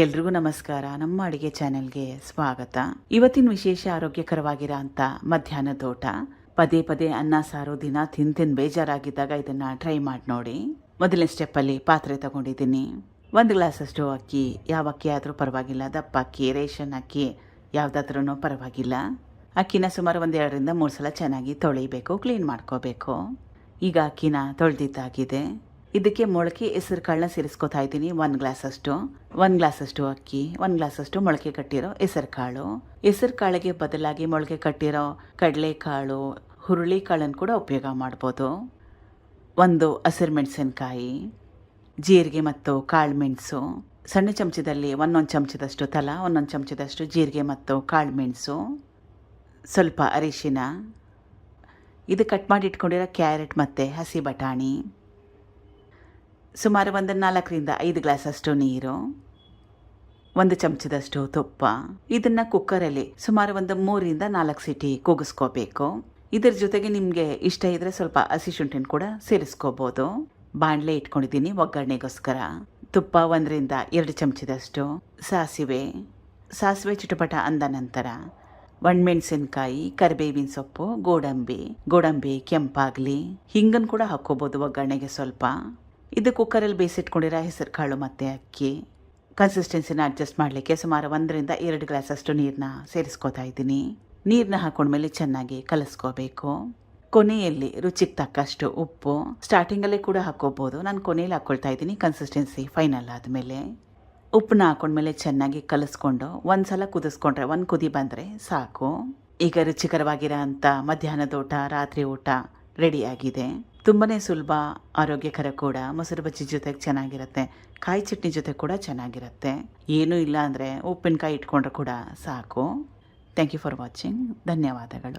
ಎಲ್ರಿಗೂ ನಮಸ್ಕಾರ. ನಮ್ಮ ಅಡಿಗೆ ಚಾನೆಲ್ಗೆ ಸ್ವಾಗತ. ಇವತ್ತಿನ ವಿಶೇಷ ಆರೋಗ್ಯಕರವಾಗಿರೋ ಅಂತ ಮಧ್ಯಾಹ್ನದ ಊಟ ಪದೇ ಪದೇ ಅನ್ನ, ಸಾರು, ದಿನ ತಿನ್ ತಿನ್ ಬೇಜಾರಾಗಿದ್ದಾಗ ಇದನ್ನ ಟ್ರೈ ಮಾಡಿ ನೋಡಿ. ಮೊದಲನೇ ಸ್ಟೆಪ್ಪಲ್ಲಿ ಪಾತ್ರೆ ತಗೊಂಡಿದ್ದೀನಿ. ಒಂದು ಗ್ಲಾಸಷ್ಟು ಅಕ್ಕಿ, ಯಾವ ಅಕ್ಕಿ ಆದರೂ ಪರವಾಗಿಲ್ಲ. ದಪ್ಪ ಅಕ್ಕಿ, ರೇಷನ್ ಅಕ್ಕಿ ಯಾವುದಾದ್ರೂ ಪರವಾಗಿಲ್ಲ. ಅಕ್ಕಿನ ಸುಮಾರು ಒಂದು ಎರಡರಿಂದ ಮೂರು ಸಲ ಚೆನ್ನಾಗಿ ತೊಳಿಬೇಕು ಕ್ಲೀನ್ ಮಾಡ್ಕೋಬೇಕು. ಈಗ ಅಕ್ಕಿನ ತೊಳೆದಿದ್ದಾಗಿದೆ. ಇದಕ್ಕೆ ಮೊಳಕೆ ಹೆಸರು ಕಾಳನ್ನ ಸೇರಿಸ್ಕೊತಾ ಇದ್ದೀನಿ. ಒಂದು ಗ್ಲಾಸಷ್ಟು ಒಂದು ಗ್ಲಾಸಷ್ಟು ಅಕ್ಕಿ. ಒಂದು ಗ್ಲಾಸಷ್ಟು ಮೊಳಕೆ ಕಟ್ಟಿರೋ ಹೆಸರು ಕಾಳು. ಹೆಸರು ಕಾಳಿಗೆ ಬದಲಾಗಿ ಮೊಳಕೆ ಕಟ್ಟಿರೋ ಕಡಲೆಕಾಳು ಹುರುಳಿ ಕಾಳನ್ನು ಕೂಡ ಉಪಯೋಗ ಮಾಡ್ಬೋದು. ಒಂದು ಹಸಿರು ಮೆಣಸಿನ್ಕಾಯಿ, ಜೀರಿಗೆ ಮತ್ತು ಕಾಳು ಮೆಣಸು. ಸಣ್ಣ ಚಮಚದಲ್ಲಿ ಒಂದೊಂದು ಚಮಚದಷ್ಟು ತಲ, ಒಂದೊಂದು ಚಮಚದಷ್ಟು ಜೀರಿಗೆ ಮತ್ತು ಕಾಳು ಮೆಣಸು. ಸ್ವಲ್ಪ ಅರಿಶಿನ. ಇದು ಕಟ್ ಮಾಡಿ ಇಟ್ಕೊಂಡಿರೋ ಕ್ಯಾರೆಟ್ ಮತ್ತು ಹಸಿ ಬಟಾಣಿ. ಸುಮಾರು ಒಂದು ನಾಲ್ಕರಿಂದ ಐದು ಗ್ಲಾಸಷ್ಟು ನೀರು, ಒಂದು ಚಮಚದಷ್ಟು ತುಪ್ಪ. ಇದನ್ನು ಕುಕ್ಕರಲ್ಲಿ ಸುಮಾರು ಒಂದು ಮೂರಿಂದ ನಾಲ್ಕು ಸಿಟಿ ಕೂಗಿಸ್ಕೋಬೇಕು. ಇದರ ಜೊತೆಗೆ ನಿಮಗೆ ಇಷ್ಟ ಇದ್ರೆ ಸ್ವಲ್ಪ ಹಸಿ ಶುಂಠಿನ ಕೂಡ ಸೇರಿಸ್ಕೋಬೋದು. ಬಾಣಲೆ ಇಟ್ಕೊಂಡಿದ್ದೀನಿ ಒಗ್ಗರಣೆಗೋಸ್ಕರ. ತುಪ್ಪ ಒಂದರಿಂದ ಎರಡು ಚಮಚದಷ್ಟು ಸಾಸಿವೆ. ಸಾಸಿವೆ ಚಿಟಪಟ ಅಂದ ನಂತರ ಒಣಮೆಣಸಿನ್ಕಾಯಿ, ಕರಿಬೇವಿನ ಸೊಪ್ಪು, ಗೋಡಂಬಿ ಗೋಡಂಬಿ, ಕೆಂಪಾಗಲಿ ಹಿಂಗನ್ನು ಕೂಡ ಹಾಕ್ಕೋಬೋದು ಒಗ್ಗರಣೆಗೆ ಸ್ವಲ್ಪ. ಇದು ಕುಕ್ಕರಲ್ಲಿ ಬೇಯಿಸಿಟ್ಕೊಂಡಿರೋ ಹೆಸರು ಕಾಳು ಮತ್ತು ಅಕ್ಕಿ. ಕನ್ಸಿಸ್ಟೆನ್ಸಿನ ಅಡ್ಜಸ್ಟ್ ಮಾಡಲಿಕ್ಕೆ ಸುಮಾರು ಒಂದರಿಂದ ಎರಡು ಗ್ಲಾಸಷ್ಟು ನೀರನ್ನ ಸೇರಿಸ್ಕೋತಾ ಇದ್ದೀನಿ. ನೀರನ್ನ ಹಾಕೊಂಡ್ಮೇಲೆ ಚೆನ್ನಾಗಿ ಕಲಿಸ್ಕೋಬೇಕು. ಕೊನೆಯಲ್ಲಿ ರುಚಿಗೆ ತಕ್ಕಷ್ಟು ಉಪ್ಪು. ಸ್ಟಾರ್ಟಿಂಗಲ್ಲೇ ಕೂಡ ಹಾಕೋಬೋದು ನಾನು ಕೊನೆಯಲ್ಲಿ ಹಾಕ್ಕೊಳ್ತಾ ಇದ್ದೀನಿ ಕನ್ಸಿಸ್ಟೆನ್ಸಿ ಫೈನಲ್ ಆದಮೇಲೆ. ಉಪ್ಪನ್ನ ಹಾಕೊಂಡ್ಮೇಲೆ ಚೆನ್ನಾಗಿ ಕಲಸ್ಕೊಂಡು ಒಂದು ಸಲ ಕುದಿಸ್ಕೊಂಡ್ರೆ, ಒಂದು ಕುದಿ ಬಂದರೆ ಸಾಕು. ಈಗ ರುಚಿಕರವಾಗಿರೋ ಅಂಥ ಮಧ್ಯಾಹ್ನದ ಊಟ ರಾತ್ರಿ ಊಟ ರೆಡಿಯಾಗಿದೆ ತುಂಬಾ ಸುಲಭ, ಆರೋಗ್ಯಕರ ಕೂಡ. ಮೊಸರು ಬಜ್ಜಿ ಜೊತೆಗೆ ಚೆನ್ನಾಗಿರುತ್ತೆ. ಕಾಯಿ ಚಟ್ನಿ ಜೊತೆ ಕೂಡ ಚೆನ್ನಾಗಿರುತ್ತೆ. ಏನೂ ಇಲ್ಲ ಅಂದರೆ ಉಪ್ಪಿನಕಾಯಿ ಇಟ್ಕೊಂಡ್ರೆ ಕೂಡ ಸಾಕು. ಥ್ಯಾಂಕ್ ಯು ಫಾರ್ ವಾಚಿಂಗ್ ಧನ್ಯವಾದಗಳು.